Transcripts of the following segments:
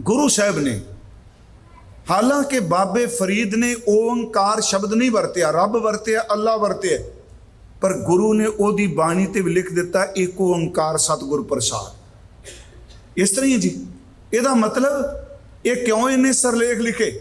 ਗੁਰੂ ਸਾਹਿਬ ਨੇ। ਹਾਲਾਂਕਿ ਬਾਬੇ ਫਰੀਦ ਨੇ ਓੰਕਾਰ ਸ਼ਬਦ ਨਹੀਂ ਵਰਤਿਆ, ਰੱਬ ਵਰਤਿਆ, ਅੱਲਾ ਵਰਤਿਆ, ਪਰ ਗੁਰੂ ਨੇ ਉਹਦੀ ਬਾਣੀ ਤੇ ਵੀ ਲਿਖ ਦਿੱਤਾ, ਏਕ ਓੰਕਾਰ ਸਤਿਗੁਰ ਪ੍ਰਸਾਦ। ਇਸ ਤਰ੍ਹਾਂ ਹੀ ਜੀ। ਇਹਦਾ ਮਤਲਬ, ਇਹ ਕਿਉਂ ਇਹਨੇ ਸਰਲੇਖ ਲਿਖੇ?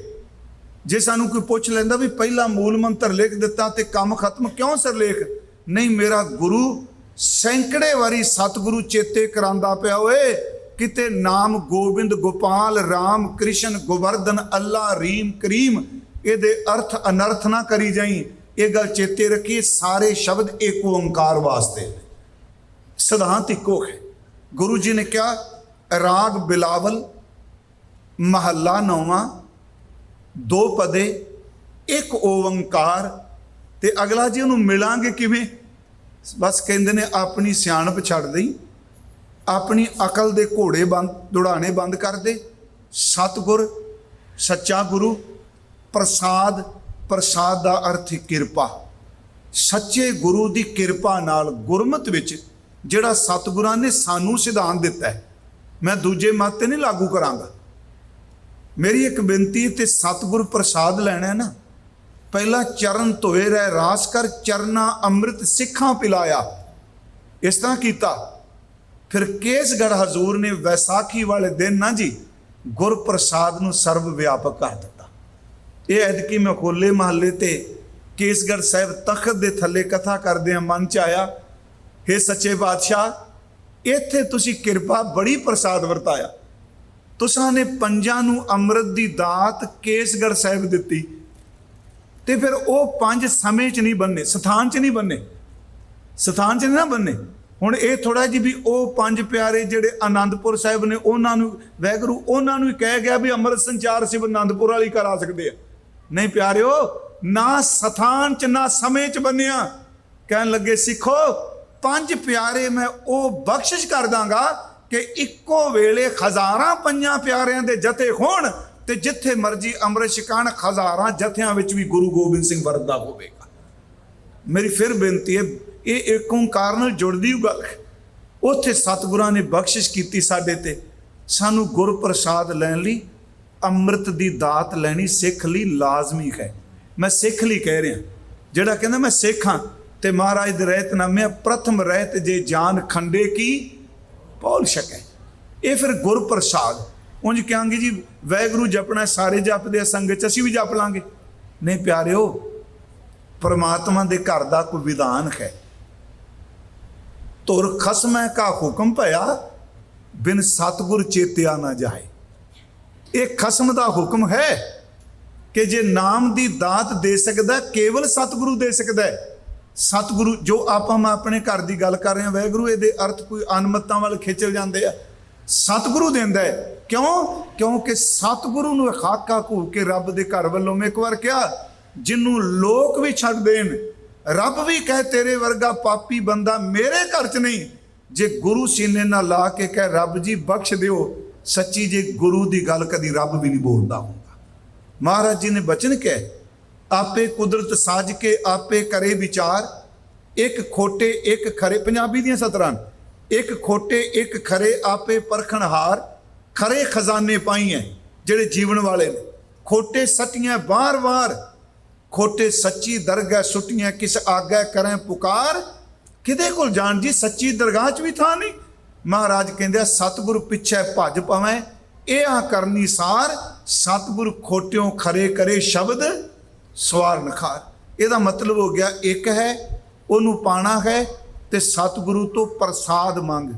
ਜੇ ਸਾਨੂੰ ਕੋਈ ਪੁੱਛ ਲੈਂਦਾ ਵੀ ਪਹਿਲਾ ਮੂਲ ਮੰਤਰ ਲਿਖ ਦਿੱਤਾ ਤੇ ਕੰਮ ਖਤਮ, ਕਿਉਂ ਸਰਲੇਖ? ਨਹੀਂ, ਮੇਰਾ ਗੁਰੂ ਸੈਂਕੜੇ ਵਾਰੀ ਸਤਿਗੁਰੂ ਚੇਤੇ ਕਰਾਂਦਾ ਪਿਆ ਓਏ ਕਿਤੇ ਨਾਮ ਗੋਬਿੰਦ ਗੋਪਾਲ RAM ਕ੍ਰਿਸ਼ਨ ਗੋਵਰਧਨ, ਅੱਲਾ ਰੀਮ ਕਰੀਮ, ਇਹਦੇ ਅਰਥ ਅਨਰਥ ਨਾ ਕਰੀ ਜਾਈ। ਇਹ ਗੱਲ ਚੇਤੇ ਰੱਖੀ ਸਾਰੇ ਸ਼ਬਦ ਏਕ ਓੰਕਾਰ ਵਾਸਤੇ ਨੇ। ਸਿਧਾਂਤ ਇੱਕੋ ਹੈ। ਗੁਰੂ ਜੀ ਨੇ ਕਿਹਾ, ਰਾਗ ਬਿਲਾਵਲ, ਮਹੱਲਾ ਨੌਵਾਂ, ਦੋ ਪਦੇ, ਇੱਕ ਓੰਕਾਰ, ਤੇ ਅਗਲਾ ਜੀ ਉਹਨੂੰ ਮਿਲਾਂਗੇ ਕਿਵੇਂ? ਬਸ ਕਹਿੰਦੇ ਨੇ, ਆਪਣੀ ਸਿਆਣਪ ਛੱਡ ਦੇਈ। ਆਪਣੀ ਅਕਲ ਦੇ ਘੋੜੇ ਬੰਦ, ਦੁੜਾਣੇ ਬੰਦ ਕਰ ਦੇ। ਸਤਗੁਰ, ਸੱਚਾ ਗੁਰੂ, ਪ੍ਰਸਾਦ ਪ੍ਰਸਾਦ ਦਾ ਅਰਥ ਹੈ ਕਿਰਪਾ। ਸੱਚੇ ਗੁਰੂ ਦੀ ਕਿਰਪਾ ਨਾਲ ਗੁਰਮਤ ਵਿੱਚ ਜਿਹੜਾ ਸਤਿਗੁਰਾਂ ਨੇ ਸਾਨੂੰ ਸਿਧਾਂਤ ਦਿੱਤਾ ਹੈ, ਮੈਂ ਦੂਜੇ ਮਤ ਤੇ ਨਹੀਂ ਲਾਗੂ ਕਰਾਂਗਾ। ਮੇਰੀ ਇੱਕ ਬੇਨਤੀ ਤੇ ਸਤਿਗੁਰ ਪ੍ਰਸਾਦ ਲੈਣਾ ਹੈ ਨਾ। ਪਹਿਲਾ ਚਰਨ ਧੋਏ ਰਹਿ, ਰਾਸ ਕਰ, ਚਰਨਾ ਅੰਮ੍ਰਿਤ ਸਿੱਖਾਂ ਪਿਲਾਇਆ। ਇਸ ਤਰ੍ਹਾਂ ਕੀਤਾ। ਫਿਰ ਕੇਸਗੜ ਹਜ਼ੂਰ ਨੇ ਵੈਸਾਖੀ ਵਾਲੇ ਦਿਨ ਨਾ ਜੀ ਗੁਰਪ੍ਰਸਾਦ ਨੂੰ ਸਰਵ ਵਿਆਪਕ ਕਰ ਦਿੱਤਾ। ਇਹ ਐਤਕੀ ਮੈਂ ਖੋਲੇ ਮਹੱਲੇ ਤੇ ਕੇਸਗੜ ਸਾਹਿਬ ਤਖਤ ਦੇ ਥੱਲੇ ਕਥਾ ਕਰਦੇ ਆ ਮਨ ਚ ਆਇਆ हे ਸੱਚੇ ਪਾਤਸ਼ਾਹ ਇੱਥੇ ਤੁਸੀਂ ਕਿਰਪਾ ਬੜੀ ਪ੍ਰਸਾਦ ਵਰਤਾਇਆ। ਤੁਸਾਂ ਨੇ ਪੰਜਾਂ ਨੂੰ ਅੰਮ੍ਰਿਤ ਦੀ ਦਾਤ ਕੇਸਗੜ ਸਾਹਿਬ ਦਿੱਤੀ। ਤੇ ਫਿਰ ਉਹ ਪੰਜ ਸਮੇਂ ਚ ਨਹੀਂ ਬੰਨੇ, ਸਥਾਨ ਚ ਨਹੀਂ ਬੰਨੇ, ਸਥਾਨ ਚ ਨਹੀਂ ਨਾ ਬੰਨੇ। ਹੁਣ ਇਹ ਥੋੜਾ ਜਿਹਾ ਵੀ ਉਹ ਪੰਜ ਪਿਆਰੇ ਜਿਹੜੇ ਆਨੰਦਪੁਰ ਸਾਹਿਬ ਨੇ, ਉਹਨਾਂ ਨੂੰ ਵੈਗਰੂ ਉਹਨਾਂ ਨੂੰ ਹੀ ਕਹਿ ਗਿਆ ਵੀ ਅੰਮ੍ਰਿਤ ਸੰਚਾਰ ਸਿਵ ਆਨੰਦਪੁਰ ਵਾਲੀ ਕਰਾ ਸਕਦੇ ਆ। ਨਹੀਂ ਪਿਆਰਿਓ, ਨਾ ਸਥਾਨ ਚ, ਨਾ ਸਮੇਂ ਚ ਬੰਨਿਆ। ਕਹਿਣ ਲੱਗੇ, ਸਿੱਖੋ, ਪੰਜ ਪਿਆਰੇ ਮੈਂ ਉਹ ਬਖਸ਼ਿਸ਼ ਕਰ ਦਾਂਗਾ ਕਿ ਇੱਕੋ ਵੇਲੇ ਹਜ਼ਾਰਾਂ ਪੰਜਾਂ ਪਿਆਰਿਆਂ ਦੇ ਜਥੇ ਹੋਣ ਤੇ ਜਿੱਥੇ ਮਰਜ਼ੀ ਅੰਮ੍ਰਿਤ ਛਕਾਣ ਹਜ਼ਾਰਾਂ ਜਥਿਆਂ ਵਿੱਚ ਵੀ ਗੁਰੂ ਗੋਬਿੰਦ ਸਿੰਘ ਵਰਦਾ ਹੋਵੇਗਾ। ਮੇਰੀ ਫਿਰ ਬੇਨਤੀ ਹੈ ਇਹ ਇੱਕ ਓੰਕਾਰ ਨਾਲ ਜੁੜਦੀ ਹੋਈ ਗੱਲ। ਉੱਥੇ ਸਤਿਗੁਰਾਂ ਨੇ ਬਖਸ਼ਿਸ਼ ਕੀਤੀ ਸਾਡੇ ਤੇ। ਸਾਨੂੰ ਗੁਰ ਪ੍ਰਸਾਦ ਲੈਣ ਲਈ, ਅੰਮ੍ਰਿਤ ਦੀ ਦਾਤ ਲੈਣੀ ਸਿੱਖ ਲਈ ਲਾਜ਼ਮੀ ਹੈ। ਮੈਂ ਸਿੱਖ ਲਈ ਕਹਿ ਰਿਹਾ। ਜਿਹੜਾ ਕਹਿੰਦਾ ਮੈਂ ਸਿੱਖ ਹਾਂ, ਤੇ ਮਹਾਰਾਜ ਦੇ ਰਹਿਤ ਰਹਿਤਨਾਮੇ ਪ੍ਰਥਮ ਰਹਿਤ ਜੇ ਜਾਨ ਖੰਡੇ ਕੀ? ਪੌਲ ਸ਼ਕੈ ਇਹ ਫਿਰ ਗੁਰ ਪ੍ਰਸਾਦ ਉਂਝ ਕਹਾਂਗੇ ਜੀ, ਵੈਗਰੂ ਜਪਣਾ ਸਾਰੇ ਜਪਦੇ ਆ, ਸੰਗਤ ਚ ਅਸੀਂ ਵੀ ਜਪ ਲਾਂਗੇ। ਨਹੀਂ ਪਿਆਰਿਓ, ਪਰਮਾਤਮਾ ਦੇ ਘਰ ਦਾ ਕੋਈ ਵਿਧਾਨ ਹੈ। ਤੁਰ ਖਸਮੈ ਕਾ ਹੁਕਮ ਭਇਆ, ਬਿਨ ਸਤਗੁਰ ਚੇਤਿਆ ਨਾ ਜਾਏ। ਇਹ ਖਸਮ ਦਾ ਹੁਕਮ ਹੈ ਕਿ ਜੇ ਨਾਮ ਦੀ ਦਾਤ ਦੇ ਸਕਦਾ, ਕੇਵਲ ਸਤਿਗੁਰੂ ਦੇ ਸਕਦਾ ਸਤਿਗੁਰੂ, ਜੋ ਆਪਾਂ, ਮੈਂ ਆਪਣੇ ਘਰ ਦੀ ਗੱਲ ਕਰ ਰਹੇ ਹਾਂ ਵੈਗੁਰੂ ਇਹਦੇ ਅਰਥ ਕੋਈ ਅਨਮਤਾਂ ਵੱਲ ਖਿੱਚਲ ਜਾਂਦੇ ਆ। ਸਤਿਗੁਰੂ ਦਿੰਦਾ ਹੈ। ਕਿਉਂ? ਕਿਉਂਕਿ ਸਤਿਗੁਰੂ ਨੂੰ ਖਾਕਾ ਘੂ ਕੇ ਰੱਬ ਦੇ ਘਰ ਵੱਲੋਂ ਮੈਂ ਇੱਕ ਵਾਰ ਕਿਹਾ ਜਿਹਨੂੰ ਲੋਕ ਵੀ ਛੱਡ ਦੇਣ ਰੱਬ ਵੀ ਕਹੇ, ਤੇਰੇ ਵਰਗਾ ਪਾਪੀ ਬੰਦਾ ਮੇਰੇ ਘਰ 'ਚ ਨਹੀਂ। ਜੇ ਗੁਰੂ ਸੀਨੇ ਨਾਲ ਲਾ ਕੇ ਕਹੇ, ਰੱਬ ਜੀ ਬਖਸ਼ ਦਿਓ, ਸੱਚੀ ਜੇ ਗੁਰੂ ਦੀ ਗੱਲ ਕਦੀ ਰੱਬ ਵੀ ਨਹੀਂ ਬੋਲਦਾ ਹੁੰਦਾ। ਮਹਾਰਾਜ ਜੀ ਨੇ ਬਚਨ ਕਹੇ, ਆਪੇ ਕੁਦਰਤ ਸਾਜ ਕੇ, ਆਪੇ ਕਰੇ ਵਿਚਾਰ। ਇੱਕ ਖੋਟੇ, ਇੱਕ ਖਰੇ, ਪੰਜਾਬੀ ਦੀਆਂ ਸਤਰਾਂ ਇੱਕ ਖੋਟੇ, ਇੱਕ ਖਰੇ, ਆਪੇ ਪਰਖਣਹਾਰ ਖਰੇ ਖਜ਼ਾਨੇ ਪਾਈਆਂ ਜਿਹੜੇ ਜੀਵਨ ਵਾਲੇ ਨੇ। ਖੋਟੇ ਸਟੀਆਂ ਬਾਰ-ਬਾਰ ਖੋਟੇ ਸੱਚੀ ਦਰਗਾਹ ਸੁੱਟੀਆਂ, ਕਿਸ ਆਗੈ ਕਰੈ ਪੁਕਾਰ? ਕਿਹਦੇ ਕੋਲ ਜਾਣ ਜੀ? ਸੱਚੀ ਦਰਗਾਹ 'ਚ ਵੀ ਥਾਂ ਨਹੀਂ। ਮਹਾਰਾਜ ਕਹਿੰਦੇ ਸਤਿਗੁਰ ਪਿੱਛੇ ਭੱਜ ਪਵੇਂ ਇਹ ਆ ਕਰਨੀ ਸਾਰ, ਸਤਿਗੁਰ ਖੋਟਿਓਂ ਖਰੇ ਕਰੇ ਸ਼ਬਦ, ਸਵਾਰ ਨਖਾਰ। ਇਹਦਾ ਮਤਲਬ ਹੋ ਗਿਆ ਇੱਕ ਹੈ, ਉਹਨੂੰ ਪਾਣਾ ਹੈ ਤੇ ਸਤਿਗੁਰੂ ਤੋਂ ਪ੍ਰਸਾਦ ਮੰਗ।